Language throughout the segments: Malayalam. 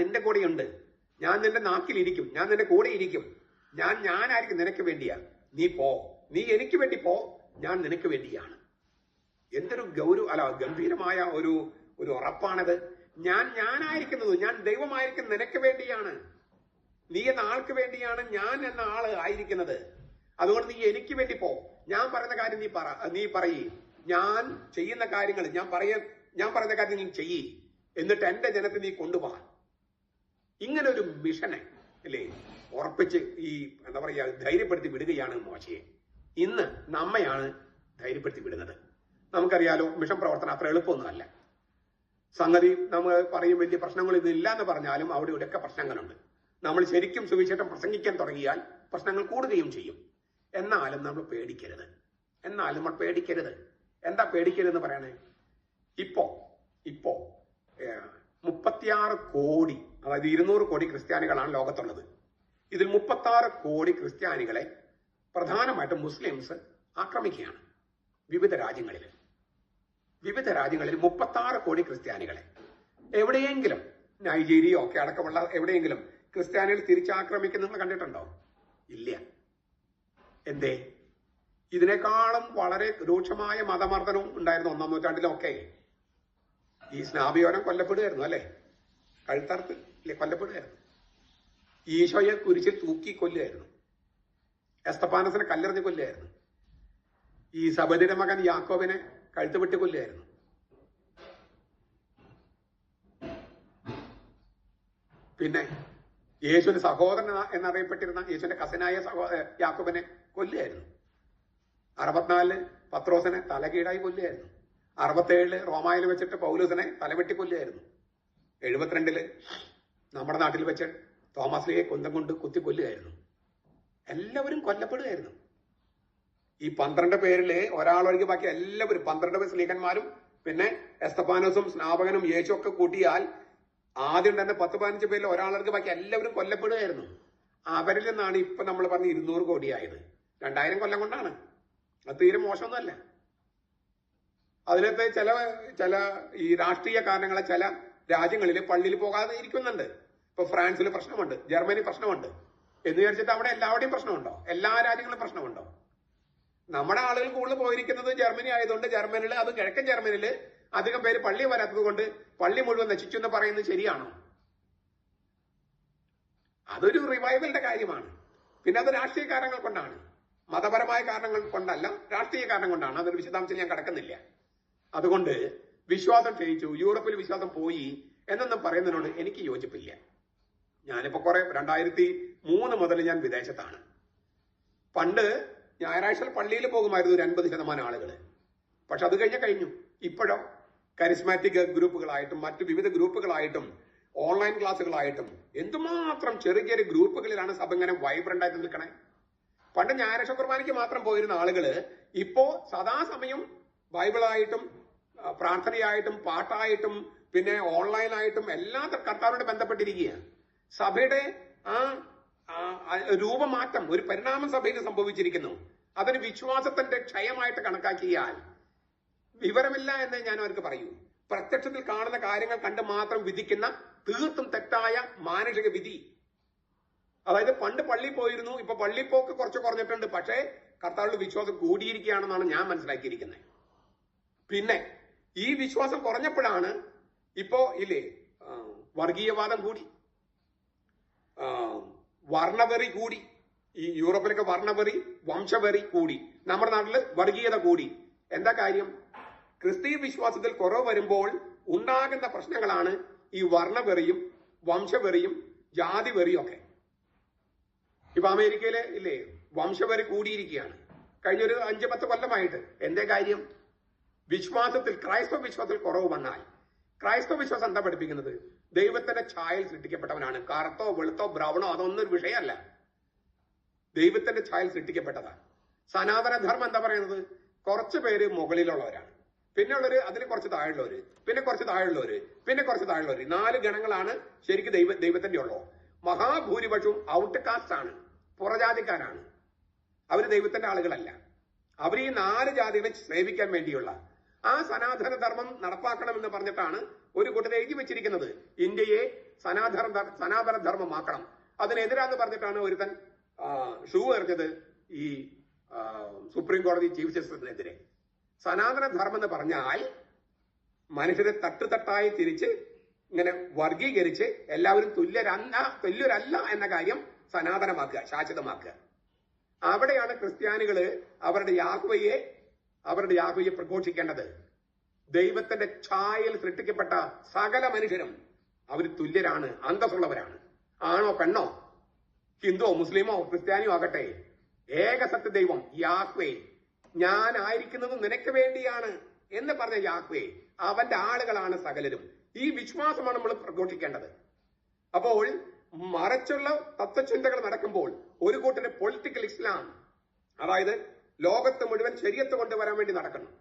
നിന്റെ കൂടെയുണ്ട്. ഞാൻ നിന്റെ നാക്കിലിരിക്കും. ഞാൻ നിന്റെ കൂടെ ഇരിക്കും. ഞാൻ ഞാനായിരിക്കും നിനക്ക് വേണ്ടിയാ. നീ പോ. നീ എനിക്ക് വേണ്ടി പോ. ഞാൻ നിനക്ക് വേണ്ടിയാണ്. എന്തൊരു ഗൗരവ അല്ല ഗംഭീരമായ ഒരു ഒരു ഉറപ്പാണത്. ഞാൻ ഞാനായിരിക്കുന്നത് ഞാൻ ദൈവമായിരിക്കും നിനക്ക് വേണ്ടിയാണ്. നീ എന്ന ആൾക്ക് വേണ്ടിയാണ് ഞാൻ എന്ന ആൾ ആയിരിക്കുന്നത്. അതുകൊണ്ട് നീ എനിക്ക് വേണ്ടി പോ. ഞാൻ പറയുന്ന കാര്യം നീ പറ നീ പറയേ. ഞാൻ ചെയ്യുന്ന കാര്യങ്ങൾ ഞാൻ പറയ ഞാൻ പറയുന്ന കാര്യം നീ ചെയ്യേ. എന്നിട്ട് എന്റെ ജനത്തെ നീ കൊണ്ടുപോകാൻ. ഇങ്ങനെ ഒരു മിഷനെ അല്ലേ ഉറപ്പിച്ച് ഈ എന്താ പറയാ ധൈര്യപ്പെടുത്തി വിടുകയാണ് മോശയെ. ഇന്ന് നമ്മയാണ് ധൈര്യപ്പെടുത്തി വിടുന്നത്. നമുക്കറിയാലോ മിഷൻ പ്രവർത്തനം അത്ര എളുപ്പമൊന്നുമല്ല. സംഗതി നമ്മൾ പറയും വലിയ പ്രശ്നങ്ങൾ ഇതില്ല എന്ന് പറഞ്ഞാലും അവിടെ ഇവിടെയൊക്കെ പ്രശ്നങ്ങളുണ്ട്. നമ്മൾ ശരിക്കും സുവിശേഷം പ്രസംഗിക്കാൻ തുടങ്ങിയാൽ പ്രശ്നങ്ങൾ കൂടുകയും ചെയ്യും. എന്നാലും നമ്മൾ പേടിക്കരുത്. എന്നാലും നമ്മൾ പേടിക്കരുത്. എന്താ പേടിക്കരുതെന്ന് പറയണേ? ഇപ്പോ ഇപ്പോ മുപ്പത്തിയാറ് കോടി അതായത് ഇരുന്നൂറ് കോടി ക്രിസ്ത്യാനികളാണ് ലോകത്തുള്ളത്. ഇതിൽ മുപ്പത്താറ് കോടി ക്രിസ്ത്യാനികളെ പ്രധാനമായിട്ടും മുസ്ലിംസ് ആക്രമിക്കുകയാണ് വിവിധ രാജ്യങ്ങളിൽ. വിവിധ രാജ്യങ്ങളിൽ മുപ്പത്താറ് കോടി ക്രിസ്ത്യാനികളെ. എവിടെയെങ്കിലും നൈജീരിയ ഒക്കെ അടക്കമുള്ള എവിടെയെങ്കിലും ക്രിസ്ത്യാനികൾ തിരിച്ചാക്രമിക്കുന്നത് കണ്ടിട്ടുണ്ടോ? ഇല്ല. എന്തേ? ഇതിനേക്കാളും വളരെ രൂക്ഷമായ മതമർദ്ദനവും ഉണ്ടായിരുന്നു ഒന്നാം നൂറ്റാണ്ടിലൊക്കെ ഈ സ്നാപിയോരം കൊല്ലപ്പെടുകയായിരുന്നു അല്ലെ? കഴുത്തറുത്ത് കൊല്ലപ്പെടുകയായിരുന്നു. ഈശോയെ കുരിശിൽ തൂക്കി കൊല്ലുകയായിരുന്നു. എസ്തപ്പാനസിനെ കല്ലെറിഞ്ഞ് കൊല്ലുകയായിരുന്നു. ഈ സബദിയുടെ മകൻ യാക്കോബിനെ കഴുത്ത് വെട്ടി കൊല്ലുകയായിരുന്നു. പിന്നെ യേശുവിന്റെ സഹോദരൻ എന്ന- എന്നറിയപ്പെട്ടിരുന്ന യേശുവിന്റെ കസനായ സഹോ യാക്കോബിനെ കൊല്ലുകയായിരുന്നു. അറുപത്തിനാലിൽ പത്രോസിനെ തലകീടായി കൊല്ലുകയായിരുന്നു. അറുപത്തേഴിൽ റോമായിൽ വെച്ചിട്ട് പൗലൂസിനെ തലവെട്ടി കൊല്ലുകയായിരുന്നു. എഴുപത്തിരണ്ടിൽ നമ്മുടെ നാട്ടിൽ വെച്ച് തോമസ് ലീയെ കുന്തം കൊണ്ട് കുത്തി കൊല്ലുകയായിരുന്നു എല്ലാവരും കൊല്ലപ്പെടുകയായിരുന്നു. ഈ പന്ത്രണ്ട് പേരിൽ ഒരാളൊഴികെ ബാക്കി എല്ലാവരും പന്ത്രണ്ട് പേർ സ്ലീഹന്മാരും പിന്നെ എസ്തഫാനോസും സ്നാപകനും യേശു ഒക്കെ കൂട്ടിയാൽ ആദ്യം തന്നെ പത്ത് പതിനഞ്ച് പേരിൽ ഒരാളൊഴികെ ബാക്കി എല്ലാവരും കൊല്ലപ്പെടുകയായിരുന്നു. അവരിൽ നിന്നാണ് ഇപ്പൊ നമ്മൾ പറഞ്ഞ ഇരുന്നൂറ് കോടിയായത്. രണ്ടായിരം കൊല്ലം കൊണ്ടാണ്. അത് തീരെ മോശമൊന്നുമല്ല. അതിനകത്ത് ചില ചില ഈ രാഷ്ട്രീയ കാരണങ്ങളെ ചില രാജ്യങ്ങളിൽ പള്ളിയിൽ പോകാതെ ഇരിക്കുന്നുണ്ട്. ഇപ്പൊ ഫ്രാൻസിൽ പ്രശ്നമുണ്ട് ജർമ്മനി പ്രശ്നമുണ്ട്. എന്ന് വിചാരിച്ചിട്ട് അവിടെ എല്ലാവരുടെയും പ്രശ്നമുണ്ടോ? എല്ലാ രാജ്യങ്ങളും പ്രശ്നമുണ്ടോ? നമ്മുടെ ആളുകൾ കൂടുതൽ പോയിരിക്കുന്നത് ജർമ്മനി ആയതുകൊണ്ട് ജർമ്മനിൽ അത് കിഴക്കൻ ജർമ്മനിൽ അധികം പേര് പള്ളി വരാത്തത് കൊണ്ട് പള്ളി മുഴുവൻ നശിച്ചു എന്ന് പറയുന്നത് ശരിയാണോ? അതൊരു റിവൈവലിന്റെ കാര്യമാണ്. പിന്നെ അത് രാഷ്ട്രീയ കാരണങ്ങൾ കൊണ്ടാണ്. മതപരമായ കാരണങ്ങൾ കൊണ്ടല്ല രാഷ്ട്രീയ കാരണം കൊണ്ടാണ്. അതൊരു വിശദാംശം ഞാൻ കടക്കുന്നില്ല. അതുകൊണ്ട് വിശ്വാസം ക്ഷയിച്ചു യൂറോപ്പിൽ വിശ്വാസം പോയി എന്നൊന്നും പറയുന്നതിനോട് എനിക്ക് യോജിപ്പില്ല. ഞാനിപ്പോ കുറെ രണ്ടായിരത്തി മൂന്ന് മുതൽ ഞാൻ വിദേശത്താണ്. പണ്ട് ഞായറാഴ്ച പള്ളിയിൽ പോകുമായിരുന്നു ഒരു അൻപത് ശതമാനം ആളുകൾ പക്ഷെ അത് കഴിഞ്ഞ കഴിഞ്ഞു. ഇപ്പോഴോ കരിസ്മാറ്റിക് ഗ്രൂപ്പുകളായിട്ടും മറ്റു വിവിധ ഗ്രൂപ്പുകളായിട്ടും ഓൺലൈൻ ക്ലാസ്സുകളായിട്ടും എന്തുമാത്രം ചെറിയ ചെറിയ ഗ്രൂപ്പുകളിലാണ് സഭ ഇങ്ങനെ വൈബ്രന്റ് ആയിട്ട് നിൽക്കണേ? പണ്ട് ഞായറാഴ്ച കുർബാനയ്ക്ക് മാത്രം പോയിരുന്ന ആളുകൾ ഇപ്പോ സദാസമയം ബൈബിളായിട്ടും പ്രാർത്ഥനയായിട്ടും പാട്ടായിട്ടും പിന്നെ ഓൺലൈനായിട്ടും എല്ലാ കർത്താവിനോട് ബന്ധപ്പെട്ടിരിക്കുകയാണ്. സഭയുടെ ആ രൂപമാറ്റം ഒരു പരിണാമ സഭയിൽ സംഭവിച്ചിരിക്കുന്നു. അതിന് വിശ്വാസത്തിന്റെ ക്ഷയമായിട്ട് കണക്കാക്കിയാൽ വിവരമില്ല എന്ന് ഞാൻ അവർക്ക് പറയൂ. പ്രത്യക്ഷത്തിൽ കാണുന്ന കാര്യങ്ങൾ കണ്ട് മാത്രം വിധിക്കുന്ന തീർത്തും തെറ്റായ മാനുഷിക വിധി. അതായത് പണ്ട് പള്ളി പോയിരുന്നു ഇപ്പൊ പള്ളിപ്പോക്ക് കുറച്ച് കുറഞ്ഞിട്ടുണ്ട് പക്ഷേ കർത്താവിന്റെ വിശ്വാസം കൂടിയിരിക്കുകയാണെന്നാണ് ഞാൻ മനസ്സിലാക്കിയിരിക്കുന്നത്. പിന്നെ ഈ വിശ്വാസം കുറഞ്ഞപ്പോഴാണ് ഇപ്പോ ഇല്ലേ വർഗീയവാദം കൂടി. വർണവെറി കൂടി. ഈ യൂറോപ്പിലൊക്കെ വർണവെറി വംശവെറി കൂടി. നമ്മുടെ നാട്ടിൽ വർഗീയത കൂടി. എന്താ കാര്യം? ക്രിസ്തീയ വിശ്വാസത്തിൽ കുറവ് വരുമ്പോൾ ഉണ്ടാകുന്ന പ്രശ്നങ്ങളാണ് ഈ വർണവെറിയും വംശവെറിയും ജാതിവെറിയും ഒക്കെ. ഇപ്പൊ അമേരിക്കയിലെ ഇല്ലേ വംശവെറി കൂടിയിരിക്കുകയാണ്. കഴിഞ്ഞ ഒരു അഞ്ച് പത്ത് കൊല്ലമായിട്ട്. എന്തേ കാര്യം? വിശ്വാസത്തിൽ ക്രൈസ്തവ വിശ്വാസത്തിൽ കുറവ് വന്നാൽ ക്രൈസ്തവ വിശ്വാസം എന്താ പഠിപ്പിക്കുന്നത്? ദൈവത്തിന്റെ ഛായയിൽ സൃഷ്ടിക്കപ്പെട്ടവനാണ്. കറുത്തോ വെളുത്തോ ബ്രൗണോ അതൊന്നും ഒരു വിഷയമല്ല. ദൈവത്തിന്റെ ഛായയിൽ സൃഷ്ടിക്കപ്പെട്ടതാണ് സനാതന ധർമ്മം എന്താ പറയുന്നത്? കുറച്ച് പേര് മുകളിലുള്ളവരാണ്. പിന്നെ അതിന് കുറച്ച് താഴെയുള്ളവര് പിന്നെ കുറച്ച് താഴെയുള്ളവര് പിന്നെ കുറച്ച് താഴെയുള്ളവര്. നാല് ഗണങ്ങളാണ് ശരിക്കും ദൈവ ദൈവത്തിന്റെ ഉള്ളോ മഹാഭൂരിപക്ഷവും ഔട്ട് കാസ്റ്റ് ആണ്. പുറജാതിക്കാരാണ്. അവർ ദൈവത്തിന്റെ ആളുകളല്ല. അവർ ഈ നാല് ജാതികളെ സേവിക്കാൻ വേണ്ടിയുള്ള ആ സനാതന ധർമ്മം നടപ്പാക്കണമെന്ന് പറഞ്ഞിട്ടാണ് ഒരു കൂട്ടർ എഴുതി വെച്ചിരിക്കുന്നത്. ഇന്ത്യയെ സനാതന സനാതന ധർമ്മമാക്കണം. അതിനെതിരാന്ന് പറഞ്ഞിട്ടാണ് ഒരുത്തൻ ഷൂ എറിഞ്ഞത് ഈ സുപ്രീം കോടതി ചീഫ് ജസ്റ്റിസിനെതിരെ. സനാതന ധർമ്മം എന്ന് പറഞ്ഞാൽ മനുഷ്യരെ തട്ടുതട്ടായി തിരിച്ച് ഇങ്ങനെ വർഗീകരിച്ച് എല്ലാവരും തുല്യരല്ല തുല്യരല്ല എന്ന കാര്യം സനാതനമാക്കുക ശാശ്വതമാക്കുക. അവിടെയാണ് ക്രിസ്ത്യാനികൾ അവരുടെ യാഹ്വയെ അവരുടെ യാഹുയെ പ്രഘോഷിക്കേണ്ടത്. ദൈവത്തിന്റെ ഛായയിൽ സൃഷ്ടിക്കപ്പെട്ട സകല മനുഷ്യരും അവർ തുല്യരാണ് അന്തസ്സുള്ളവരാണ്. ആണോ പെണ്ണോ? ഹിന്ദുവോ മുസ്ലിമോ ക്രിസ്ത്യാനിയോ ആകട്ടെ ഏക സത്യ ദൈവം യാഹ്വേ ഞാൻ ആയിരിക്കുന്നത് നിനക്ക് വേണ്ടിയാണ് എന്ന് പറഞ്ഞ യാഹ്വേ അവന്റെ ആളുകളാണ് സകലരും. ഈ വിശ്വാസമാണ് നമ്മൾ പ്രഘോഷിക്കേണ്ടത്. അപ്പോൾ മറച്ചുള്ള തത്വചിന്തകൾ നടക്കുമ്പോൾ ഒരു കൂട്ടര് പൊളിറ്റിക്കൽ ഇസ്ലാം അതായത് ലോകത്ത് മുഴുവൻ ശരിയത്ത് കൊണ്ടുവരാൻ വേണ്ടി നടക്കണം.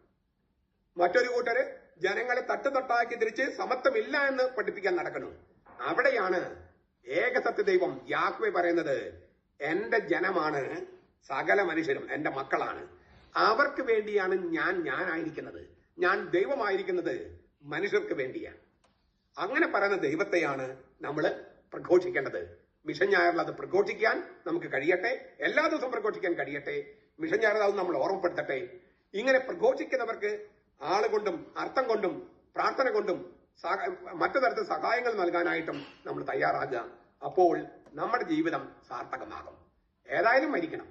മറ്റൊരു കൂട്ടര് ജനങ്ങളെ തട്ടുതട്ടാക്കി തിരിച്ച് സമത്വമില്ല എന്ന് പഠിപ്പിക്കാൻ നടക്കണം. അവിടെയാണ് ഏകസത്യ ദൈവം യാക്വെ പറയുന്നത് എന്റെ ജനമാണ് സകല മനുഷ്യരും എന്റെ മക്കളാണ്. അവർക്ക് വേണ്ടിയാണ് ഞാൻ ഞാനായിരിക്കുന്നത്. ഞാൻ ദൈവമായിരിക്കുന്നത് മനുഷ്യർക്ക് വേണ്ടിയാണ്. അങ്ങനെ പറയുന്ന ദൈവത്തെയാണ് നമ്മൾ പ്രഘോഷിക്കേണ്ടത്. മിഷൻ ഞായറിൽ അത് പ്രഘോഷിക്കാൻ നമുക്ക് കഴിയട്ടെ. എല്ലാ ദിവസവും പ്രഘോഷിക്കാൻ കഴിയട്ടെ. അത് നമ്മൾ ഓർമ്മപ്പെടുത്തട്ടെ. ഇങ്ങനെ പ്രഘോഷിക്കുന്നവർക്ക് ആളുകൊണ്ടും അർത്ഥം കൊണ്ടും പ്രാർത്ഥന കൊണ്ടും മറ്റു തരത്തിൽ സഹായങ്ങൾ നൽകാനായിട്ടും നമ്മൾ തയ്യാറാകുക. അപ്പോൾ നമ്മുടെ ജീവിതം സാർത്ഥകമാകും. ഏതായാലും മരിക്കണം.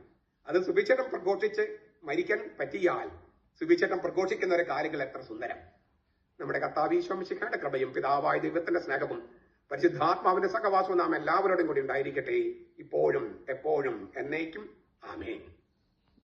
അത് സുഭിക്ഷേട്ടം പ്രഘോഷിച്ച് മരിക്കാൻ പറ്റിയാൽ സുഭിക്ഷേട്ടം പ്രഘോഷിക്കുന്ന ഒരു കാര്യങ്ങൾ എത്ര സുന്ദരം. നമ്മുടെ കർത്താവീശ്വംശിക്കാന്റെ കൃപയും പിതാവായ ദൈവത്തിന്റെ സ്നേഹവും പരിശുദ്ധാത്മാവിന്റെ സഹവാസവും നാം എല്ലാവരോടും കൂടി ഉണ്ടായിരിക്കട്ടെ. ഇപ്പോഴും എപ്പോഴും എന്നേക്കും. ആമേൻ.